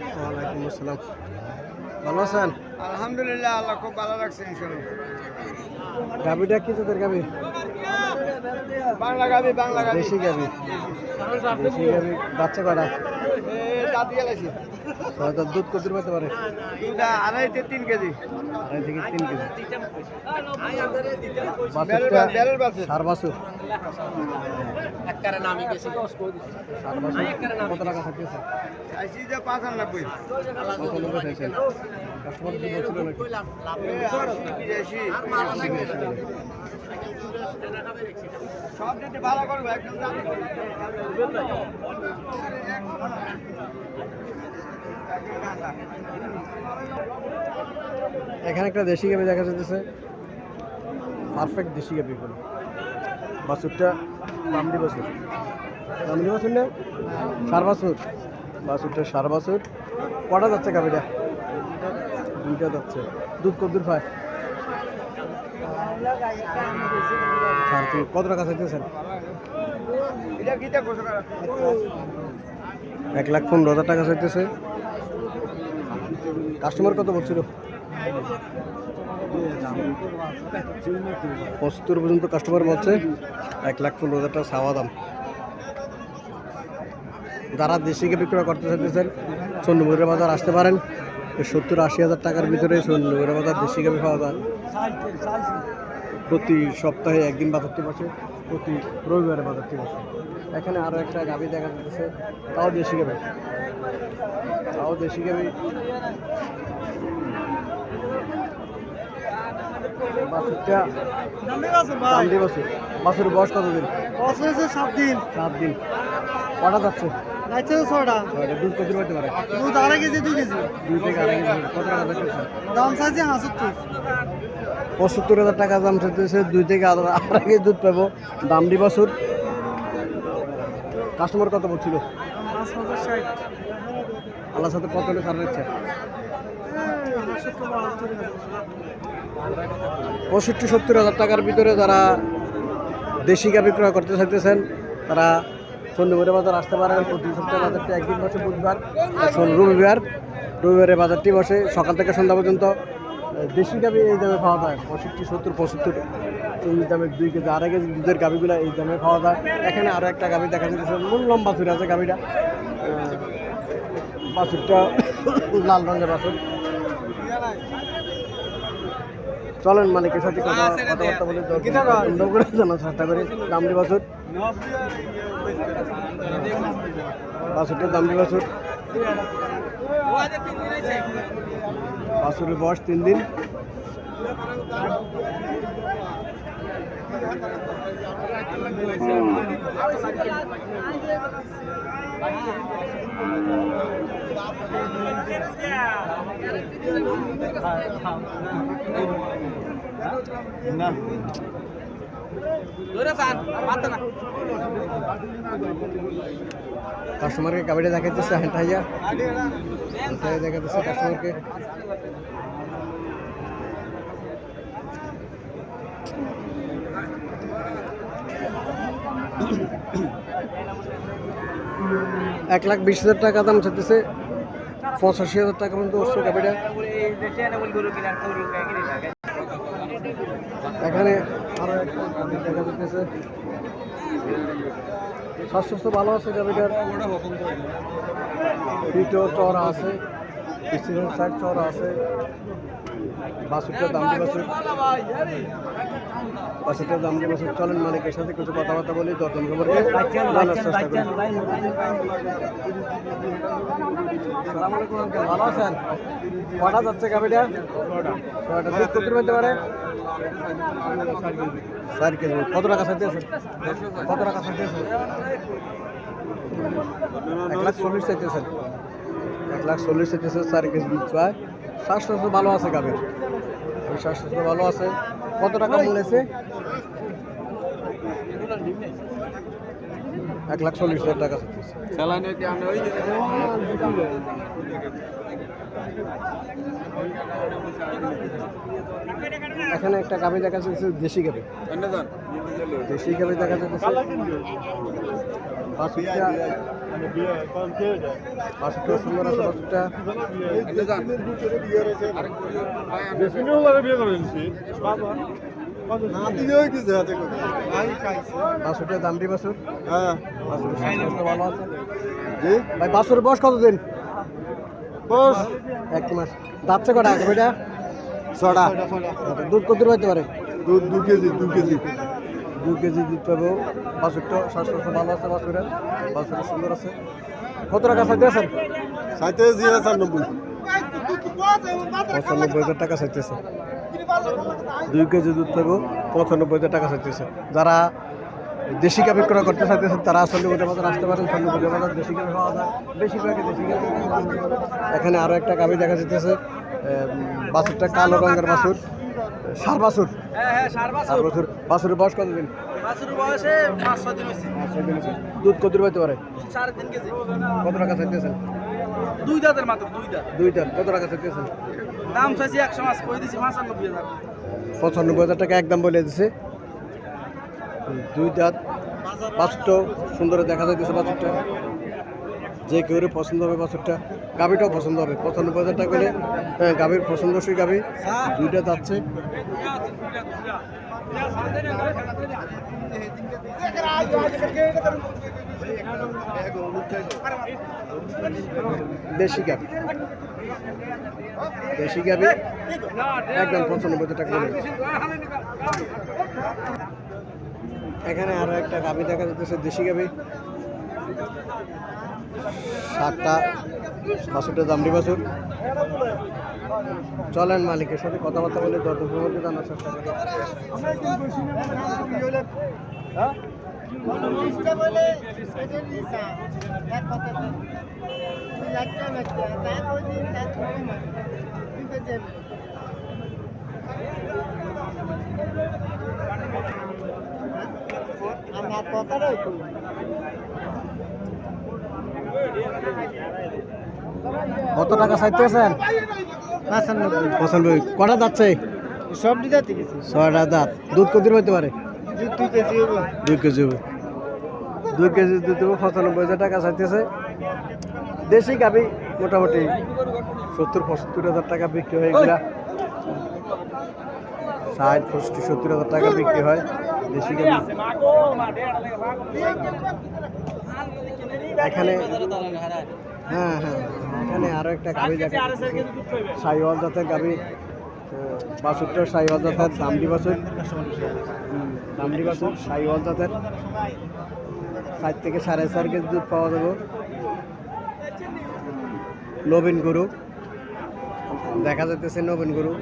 ওয়ালাইকুম আসসালাম। ভালো আছেন? আলহামদুলিল্লাহ আল্লাহ খুব ভালো লাগছে গাবিটা কি তোদের গাবি বাংলা গাবি বাংলা গাবি দেশি গাবি দেশি গাবি বাচ্চা কটা হয়তো দুধ কত পেতে পারে আড়াই থেকে তিন কেজি। আড়াই থেকে তিন কেজি। সার বাছুর সার কত টাকা থাকতেছে চাইছি যে পাঁচ আনব্বই পঁচানব্বই এখানে একটা দেশি গাবি দেখা যাচ্ছে পারফেক্ট দেশি গাবি বলে বাছুরটা দামড়ি বাছুর। দামড়ি বাছুর না? সার বাছুর। বাছুরটা সার বাছুর। কটা যাচ্ছে গাবিটা? দুইটা যাচ্ছে। দুধ কত দূর পায় কত টাকা চাইতেছেন এক লাখ পনেরো হাজার টাকা চাইতেছে কাস্টমার কত বলছিল? পঁচাত্তর পর্যন্ত কাস্টমার বলছে। এক লাখ পনেরো হাজার টাকা চাওয়া দাম। যারা দেশিকে বিক্রয় করতে চাইতেছেন চন্দ্রমুড়ের বাজার আসতে পারেন। সত্তর আশি হাজার টাকার ভিতরে চন্দ্রমুড়ের বাজার দেশি গাবি পাওয়া যায়। প্রতি সপ্তাহে একদিন বাজারটি বসে প্রতি রবিবারে বাজারটি বসে এখানে আরও একটা গাবি দেখা যাচ্ছে তাও দেশি গাবি। তাও দেশি বাছুর বাছুর বয়স কতদিন? সাত দিন। সাত দিন। কটা যাচ্ছে? যাচ্ছে ছটা দুধ কত পাইতে পারে দুধ আড়াই কেজি দুই কেজি। দুই থেকে আড়াই কেজি কত টাকা দাম চাইছে হাসত্তর পঁচাত্তর হাজার টাকা দাম চাইতেছে দুই থেকে আড়া- আড়াই কেজি দুধ পাবো। দামড়ি বাছুর কাস্টমার কত বলছিল? আল্লাহর সাথে কত হলে ছাড় দিচ্ছে? পঁয়ষট্টি সত্তর হাজার টাকার ভিতরে যারা দেশি গাভি ক্রয় করতে চাইতেছেন তারা চন্দ্রপুরে বাজার আসতে পারেন প্রতি সপ্তাহে বাজারটি একদিন বসে বুধবার রবিবার। রবিবারে বাজারটি বসে সকাল থেকে সন্ধ্যা পর্যন্ত দেশি গাভি এই দামে পাওয়া যায় পঁয়ষট্টি সত্তর পঁচাত্তর। এই দামে দুই কেজি আড়াই কেজি দুধের গাভিগুলো এই দামে পাওয়া যায়। এখানে আরও একটা গাভি দেখা যাচ্ছে মূল লম্বা চুরি আছে গাভিটা বাছুরটা লাল রঙের বাছুর। চলেন মালিকের সাথে কথা কথাবার্তা বলে জানার চেষ্টা করি। দামড়ি বাছুর। বাছুরটার দামড়ি বাছুর বাছুরের বয়স তিন দিন। কাস্টমারকে গাড়িটা দেখাইতেছে হ্যান্টাইয়া হ্যান্টাইয়া দেখাইতেছে কাস্টমারকে। এক লাখ বিশ হাজার টাকা দাম চাইতেছে। পঁচাশি হাজার টাকা পর্যন্ত এখানে আরও একটা দেখা যাচ্ছে স্বাস্থ্য ভালো আছে যাবে পিঠেও চড়া আছে। পিছনের সাইড চড়া আছে। বাসুরটার দাম বাসুর? বাসুরটার দাম বাসুর? চলেন মালিকের সাথে কিছু কথাবার্তা বলি দরদাম সম্পর্কে জানার চেষ্টা করি। সালাম আলাইকুম আঙ্কেল ভালো আছেন? কটা যাচ্ছে গাড়িটা? ছয়টা দুধ কত পেতে পারে? চার কেজি। কত টাকা চাইতে আছে? কত টাকা চাইতে আছে? এক লাখ চল্লিশ চাইতেছেন। এক লাখ চল্লিশ চাইতেছে চার কেজি দুধ পায় শ্বাস ভালো আছে গাভীর শ্বাস ভালো আছে। কত টাকা আছে? এক লাখ চল্লিশ হাজার টাকা এখানে একটা গাভী দেখা যাচ্ছে দেশি গাভী। দেশি গাভী দেখা যাচ্ছে। আছে দামটি বাছুর হ্যাঁ। ভালো আছে। ভাই বাছুরের বয়স কতদিন? এক মাস। দাচ্ছে কটা ছটা। দুধ কত দূর হইতে পারে? দুধ দু কেজি দু কেজি। দু কেজি দুধ পাবো। বাছুরটা স্বাস্থ্য ভালো আছে বাছুরের বাছুর সুন্দর আছে। কত টাকা চাইতে আছেন? সাইতে দিয়ে চান্নব্বই পঁচানব্বই হাজার টাকা চাইতেছে। দুই কেজি দুধ পাবো পঁচানব্বই হাজার টাকা চাইতেছে। যারা দেশি গাভি ক্রয় করতে চাইতেছেন তারা চন্ডীপুরের বাজার আসতে পারেন। চন্ডীপুরের বাজার দেশি গাভি পাওয়া যায়। বেশিরভাগই দেশি গাভি এখানে আরও একটা গাভি দেখা যাইতেছে বাছুরটা কালো রঙের বাছুর সার বাছুর? হ্যাঁ হ্যাঁ সার সার বাছুর। বয়স কতদিন? বাছুর বয়সে পাঁচ ছয় দিন হয়েছে। পাঁচ ছয় দুধ কত পাইতে পারে? কত টাকা চাইতেছেন? দুই দাঁতের মাত্র দুই দাঁত। দুইটা কত টাকা চাইতেছেন? দাম চাইছি একশো মাছ। কই দিছি? পঁচানব্বই হাজার। পঁচানব্বই হাজার টাকা একদম বলে দিছে। দুই দাঁত। বাছুরটা সুন্দর দেখা যাইতেছে বাছুরটা। যে কেউ পছন্দ হবে বাছুরটা, গাভিটাও পছন্দ হবে। পঁচানব্বই হাজার টাকা করে হ্যাঁ গাভির পছন্দসই গাভি। দুইটা যাচ্ছে। দেশি গাভি। দেশি গাভি, একদম পঁচানব্বই হাজার টাকা করে এখানে আরও একটা গাভি দেখা যাচ্ছে, দেশি গাভি। সাতটা বাছুরটা দামড়ি বাছুর চলেন মালিকের সাথে কথাবার্তা বলে দর মধ্যে জানার চেষ্টা করি। কত টাকা চাইতেছেন পঁচানব্বই। কটা যাচ্ছে সব দিতে ছয়টা দাঁত। দুধ কত হইতে পারে? দুই কেজি হবে দুই কেজি দুধ পঁচানব্বই হাজার টাকা চাইতেছে দেশি গাবি মোটামুটি সত্তর পঁচাত্তর হাজার টাকা বিক্রি হয় এগুলা। ষাট পঁয়ষট্টি সত্তর হাজার টাকা বিক্রি হয় দেশি গাবি। এখানে হ্যাঁ হ্যাঁ এখানে আরও একটা গাবি দেখা। সাইওয়াল জাতের গাবি বাছুরটা সাইওয়াল জাতের দামডি হুম, দামডি বাছুর সাইওয়াল জাতের। চার থেকে সাড়ে চার কেজি দুধ পাওয়া যাবে। নবীন গুরু। দেখা যাইতেছে নবীন গরু।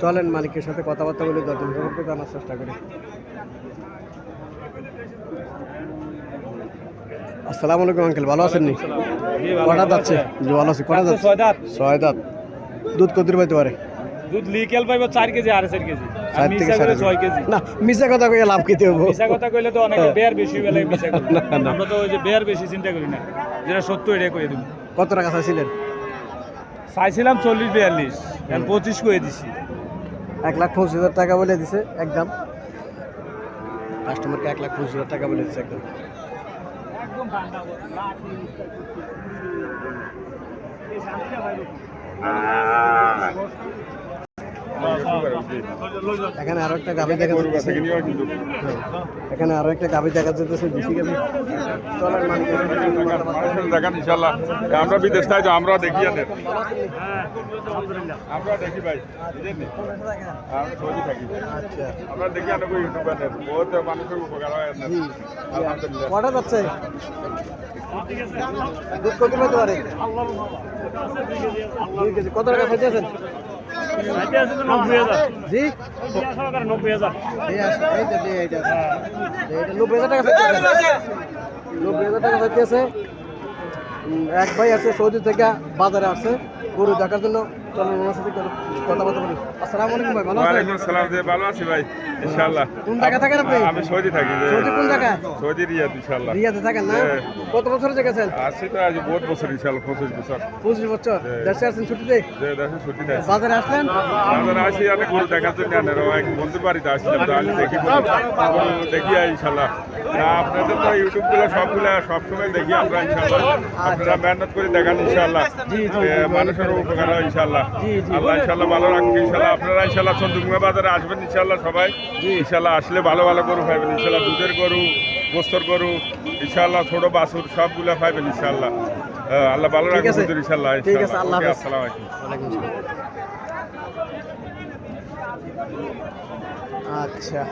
চলেন মালিকের সাথে কথাবার্তা বলে যত সম্পর্কে জানার চেষ্টা করি। আসসালামু আলাইকুম আঙ্কেল। ভালো আছেন নি? কটা যাচ্ছে? জি ভালো আছি। কটা যাচ্ছে? ছয় দাঁত। ছয় দাঁত। দুধ পাইতে পারে? দুধ লিকেল পাইব কেজি আর করে কেজি। না মিশা কথা কইয়া লাভ খেতে হব মিশা কথা কইলে তো অনেকে বেয়ার বেশি বেলে মিশা করি না, না। আমরা তো ওই যে বেয়ার বেশি চিন্তা করি না। যেটা সত্য এটা কয়ে দেবো। কত টাকা চাইছিলেন? চাইছিলাম চল্লিশ বিয়াল্লিশ। এখন পঁচিশ করে দিছি। এক লাখ পঁচিশ হাজার টাকা বলে দিছে একদম। কাস্টমারকে এক লাখ পঁচিশ হাজার টাকা বলে দিছে একদম। এখানে আরও একটা গাভি দেখা যাচ্ছে। এখানে আরও একটা গাভি দেখা যাচ্ছে দেশি গাভি। দেখান ইনশাল্লাহ আমরা বিদেশ তাই আমরা দেখি আমরা দেখি ভাই আমরা আচ্ছা। আমরা দেখি আনে কই বহুত মানুষের উপকার হয় আনে জি আলহামদুলিল্লাহ। কটা যাচ্ছে? দুধ কত পেতে পারে? কত টাকা খাইতেছেন জি নব্বই হাজার টাকা নব্বই হাজার টাকা চাইতেছে এক ভাই আছে সৌদি থেকে বাজারে আসছে গরু দেখার জন্য চলুন ওনার সাথে একটু কথাবার্তা বলি। আসসালামু আলাইকুম ভাই ভালো আছেন? ওয়ালাইকুম সালাম যে ভালো আছি ভাই ইনশাআল্লাহ। কোন জায়গা থাকেন আপনি? আমি সৌদি থাকি সৌদি কোন জায়গায়? সৌদি রিয়াদ ইনশাআল্লাহ। রিয়াদে থাকেন না? হ্যাঁ। কত বছর গেছেন তো আজ বহুত বছর ইনশাআল্লাহ বছর। পঁচিশ বছর। হ্যাঁ। দেশে আছেন ছুটিতে? যে দেশে বাজারে আসলেন? আসি আনে গরু দেখার জন্য আনে। এক বন্ধুর বাড়িতে আসছিলাম তো আমি দেখি দেখি ইনশাআল্লাহ। না, আপনাদের তো ইউটিউবগুলো সবগুলো সবসময় দেখি আমরা ইনশাল্লাহ আপনারা মেহনত করে দেখান ইনশাল্লাহ মানুষের উপকার হয় ইনশাল্লাহ। আল্লাহ ইনশাল্লাহ ভালো রাখবেন ইনশাল্লাহ আপনারা ইনশাল্লাহ চন্দ্রমুখা বাজারে আসবেন ইনশাল্লাহ সবাই। ইনশাল্লাহ আসলে ভালো ভালো গরু পাইবেন ইনশাল্লাহ দুধের গরু গোস্তর গরু ইনশাল্লাহ ছোট বাছুর সবগুলো পাইবেন ইনশাল্লাহ আল্লাহ ভালো রাখবেন ইনশাল্লাহ ইনশাল্লাহ। আসসালামু আলাইকুম। আসসালাম। আচ্ছা।